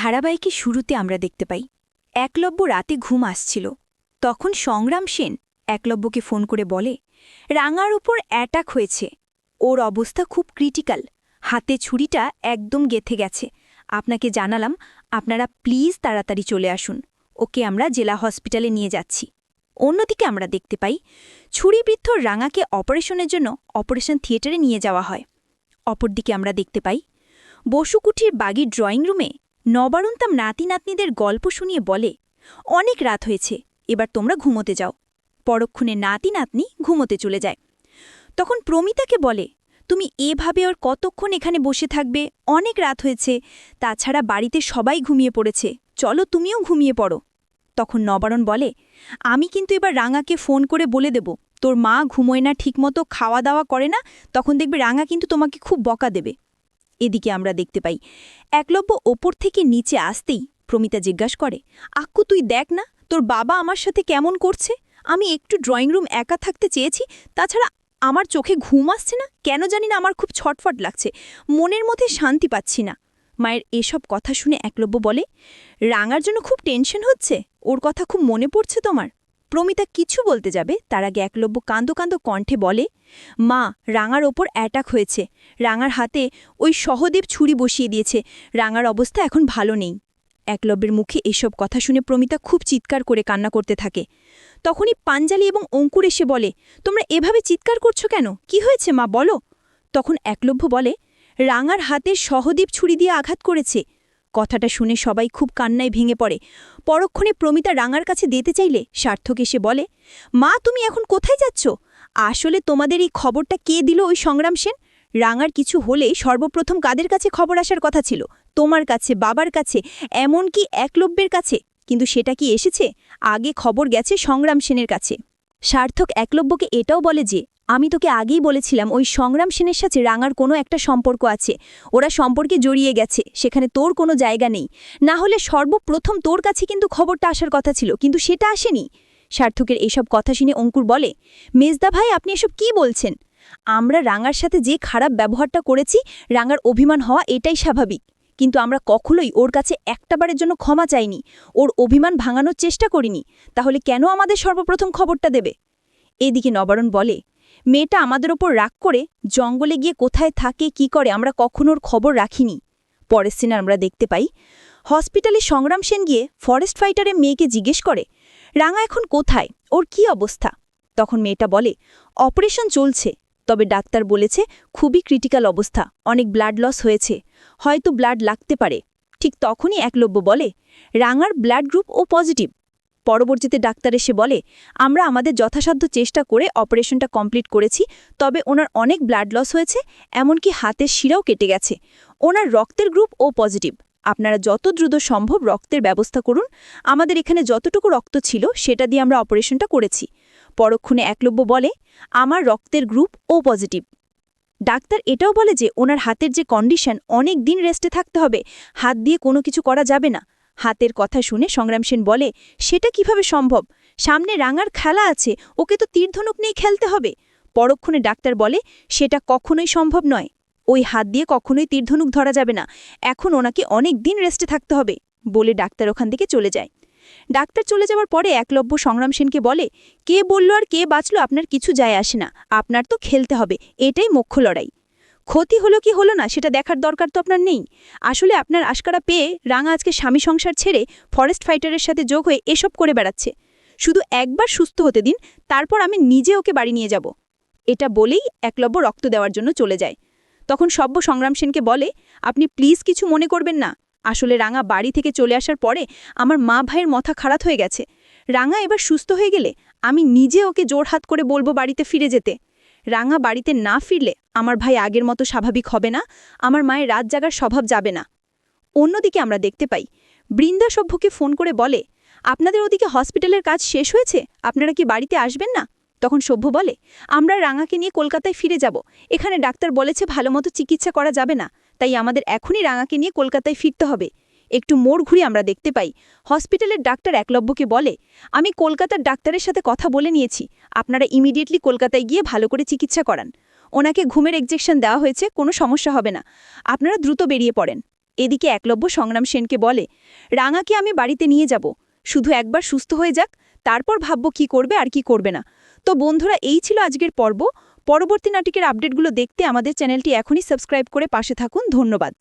ধারাবাহিকে শুরুতে আমরা দেখতে পাই, একলব্য রাতে ঘুম আসছিল। তখন সংগ্রাম সেন একলব্যকে ফোন করে বলে, রাঙার উপর অ্যাটাক হয়েছে। ওর অবস্থা খুব ক্রিটিক্যাল। হাতে ছুরিটা একদম গেথে গেছে। আপনাকে জানালাম, আপনারা প্লিজ তাড়াতাড়ি চলে আসুন। ওকে আমরা জেলা হসপিটালে নিয়ে যাচ্ছি। অন্যদিকে আমরা দেখতে পাই, ছুরিবৃদ্ধ রাঙাকে অপারেশনের জন্য অপারেশন থিয়েটারে নিয়ে যাওয়া হয়। অপরদিকে আমরা দেখতে পাই, বসুকুঠির বাগির ড্রয়িং রুমে নবারুন্তাম নাতি নাতনিদের গল্প শুনিয়ে বলে, অনেক রাত হয়েছে, এবার তোমরা ঘুমোতে যাও। পরক্ষণে নাতি নাতনি ঘুমোতে চলে যায়। তখন প্রমিতাকে বলে, তুমি এভাবে ওর কতক্ষণ এখানে বসে থাকবে? অনেক রাত হয়েছে, তাছাড়া বাড়িতে সবাই ঘুমিয়ে পড়েছে। চলো তুমিও ঘুমিয়ে পড়ো। তখন নবারণ বলে, আমি কিন্তু এবার রাঙাকে ফোন করে বলে দেব। তোর মা ঘুমোয় না ঠিকমতো খাওয়া দাওয়া করে না, তখন দেখবে রাঙা কিন্তু তোমাকে খুব বকা দেবে। এদিকে আমরা দেখতে পাই। একলব্য ওপর থেকে নিচে আসতেই প্রমিতা জিজ্ঞাস করে, আক্কু, তুই দেখ না, তোর বাবা আমার সাথে কেমন করছে? আমি একটু ড্রয়িং রুম একা থাকতে চেয়েছি, তাছাড়া আমার চোখে ঘুম আসছে না, কেন জানি না আমার খুব ছটফট লাগছে, মনের মধ্যে শান্তি পাচ্ছি না। মায়ের এসব কথা শুনে একলব্য বলে, রাঙার জন্য খুব টেনশন হচ্ছে, ওর কথা খুব মনে পড়ছে তোমার? প্রমিতা কিছু বলতে যাবে, তার আগে একলব্য কাঁদো কাঁদো কণ্ঠে বলে, মা, রাঙার ওপর অ্যাটাক হয়েছে। রাঙার হাতে ওই সহদেব ছুরি বসিয়ে দিয়েছে। রাঙার অবস্থা এখন ভালো নেই একলব্যের মুখে এসব কথা শুনে প্রমিতা খুব চিৎকার করে কান্না করতে থাকে। তখনই পাঞ্জালি এবং অঙ্কুর এসে বলে, তোমরা এভাবে চিৎকার করছ কেন? কি হয়েছে মা, বলো তখন একলব্য বলে, রাঙার হাতে সহদীপ ছুরি দিয়ে আঘাত করেছে। কথাটা শুনে সবাই খুব কান্নায় ভেঙে পড়ে। পরক্ষণে প্রমিতা রাঙার কাছে দিতে চাইলে সার্থক এসে বলে, মা, তুমি এখন কোথায় যাচ্ছ? আসলে তোমাদের এই খবরটা কে দিল ওই সংগ্রাম সেন? রাঙার কিছু হলেই সর্বপ্রথম কাদের কাছে খবর আসার কথা ছিল? তোমার কাছে, বাবার কাছে, এমনকি একলব্যের কাছে? কিন্তু সেটা কি এসেছে? আগে খবর গেছে সংগ্রাম সেনের কাছে। সার্থক একলব্যকে এটাও বলে যে আমি তোকে আগেই বলেছিলাম, ওই সংগ্রাম সেনের সাথে রাঙার কোনো একটা সম্পর্ক আছে। ওরা সম্পর্কে জড়িয়ে গেছে, সেখানে তোর কোনো জায়গা নেই। না হলে সর্বপ্রথম তোর কাছে কিন্তু খবরটা আসার কথা ছিল, কিন্তু সেটা আসেনি। সার্থকের এসব কথা শুনে অঙ্কুর বলে, মেজদা ভাই, আপনি এসব কি বলছেন? আমরা রাঙার সাথে যে খারাপ ব্যবহারটা করেছি, রাঙার অভিমান হওয়া এটাই স্বাভাবিক। কিন্তু আমরা কখনোই ওর কাছে একটাবারের জন্য ক্ষমা চাইনি, ওর অভিমান ভাঙানোর চেষ্টা করিনি। তাহলে কেন আমাদের সর্বপ্রথম খবরটা দেবে? এদিকে নবারণ বলে মেয়েটা আমাদের ওপর রাগ করে জঙ্গলে গিয়ে কোথায় থাকে, কি করে, আমরা কখনো ওর খবর রাখিনি। পরের সিনে আমরা দেখতে পাই হসপিটালে সংগ্রাম সেন গিয়ে ফরেস্ট ফাইটারের মেয়েকে জিজ্ঞেস করে, রাঙা এখন কোথায়? ওর কি অবস্থা? তখন মেয়েটা বলে অপারেশন চলছে। তবে ডাক্তার বলেছে, খুবই ক্রিটিক্যাল অবস্থা, অনেক ব্লাড লস হয়েছে, হয়তো ব্লাড লাগতে পারে। ঠিক তখনই একলব্য বলে, রাঙার ব্লাড গ্রুপ ও পজিটিভ পরবর্তীতে ডাক্তার এসে বলে, আমরা আমাদের যথাসাধ্য চেষ্টা করে অপারেশনটা কমপ্লিট করেছি, তবে ওনার অনেক ব্লাড লস হয়েছে, এমনকি হাতের শিরাও কেটে গেছে। ওনার রক্তের গ্রুপ ও পজিটিভ। আপনারা যত দ্রুত সম্ভব রক্তের ব্যবস্থা করুন। আমাদের এখানে যতটুকু রক্ত ছিল, সেটা দিয়ে আমরা অপারেশনটা করেছি। পরক্ষণে একলব্য বলে, আমার রক্তের গ্রুপ ও পজিটিভ। ডাক্তার এটাও বলে যে, ওনার হাতের যে কন্ডিশন, অনেক দিন রেস্টে থাকতে হবে। হাত দিয়ে কোনো কিছু করা যাবে না। হাতের কথা শুনে সংগ্রাম সেন বলে, সেটা কীভাবে সম্ভব? সামনে রাঙার খেলা আছে, ওকে তো তীরধনুক নিয়ে খেলতে হবে। পরক্ষণে ডাক্তার বলে, সেটা কখনোই সম্ভব নয়। ওই হাত দিয়ে কখনোই তীরধনুক ধরা যাবে না। এখন ওনাকে অনেক দিন রেস্টে থাকতে হবে, বলে ডাক্তার ওখান থেকে চলে যায়। ডাক্তার চলে যাওয়ার পরে একলব্য সংগ্রাম সেনকে বলে, কে বলল আর কে বাঁচল আপনার কিছু যায় আসে না। আপনার তো খেলতে হবে, এটাই মুখ্য লড়াই। ক্ষতি হলো কি হলো না, সেটা দেখার দরকার তো আপনার নেই। আসলে আপনার আশকারা পেয়ে রাঙা আজকে স্বামী সংসার ছেড়ে ফরেস্ট ফাইটারের সাথে যোগ হয়ে এসব করে বেড়াচ্ছে। শুধু একবার সুস্থ হতে দিন, তারপর আমি নিজে ওকে বাড়ি নিয়ে যাব। এটা বলেই একলব্য রক্ত দেওয়ার জন্য চলে যায়। তখন সব্য সংগ্রাম সেনকে বলে, আপনি প্লিজ কিছু মনে করবেন না। আসলে রাঙা বাড়ি থেকে চলে আসার পরে আমার মা ভাইয়ের মাথা খারাপ হয়ে গেছে। রাঙা এবার সুস্থ হয়ে গেলে আমি নিজে ওকে জোর হাত করে বলব বাড়িতে ফিরে যেতে। রাঙা বাড়িতে না ফিরলে আমার ভাই আগের মতো স্বাভাবিক হবে না, আমার মায়ের রাত জাগার স্বভাব যাবে না। অন্যদিকে আমরা দেখতে পাই, বৃন্দা সভ্যকে ফোন করে বলে, আপনাদের ওদিকে হসপিটালের কাজ শেষ হয়েছে? আপনারা কি বাড়িতে আসবেন না? তখন সভ্য বলে, আমরা রাঙাকে নিয়ে কলকাতায় ফিরে যাব। এখানে ডাক্তার বলেছে ভালো মতো চিকিৎসা করা যাবে না, তাই আমাদের এখনই রাঙাকে নিয়ে কলকাতায় ফিরতে হবে। একটু মোড় ঘুরে আমরা দেখতে পাই। হসপিটালের ডাক্তার একলব্যকে বলে, আমি কলকাতার ডাক্তারের সাথে কথা বলে নিয়েছি। আপনারা ইমিডিয়েটলি কলকাতায় গিয়ে ভালো করে চিকিৎসা করান। ওনাকে ঘুমের এক্সেকশন দেওয়া হয়েছে, কোনো সমস্যা হবে না। আপনারা দ্রুত বেরিয়ে পড়েন। এদিকে একলব্য সংগ্রাম সেনকে বলে, রাঙাকে আমি বাড়িতে নিয়ে যাব। শুধু একবার সুস্থ হয়ে যাক, তারপর ভাবব কি করবে আর কি করবে না। তো বন্ধুরা, এই ছিল আজকের পর্ব। পরবর্তী নাটকের আপডেটগুলো দেখতে আমাদের চ্যানেলটি এখনই সাবস্ক্রাইব করে পাশে থাকুন। ধন্যবাদ।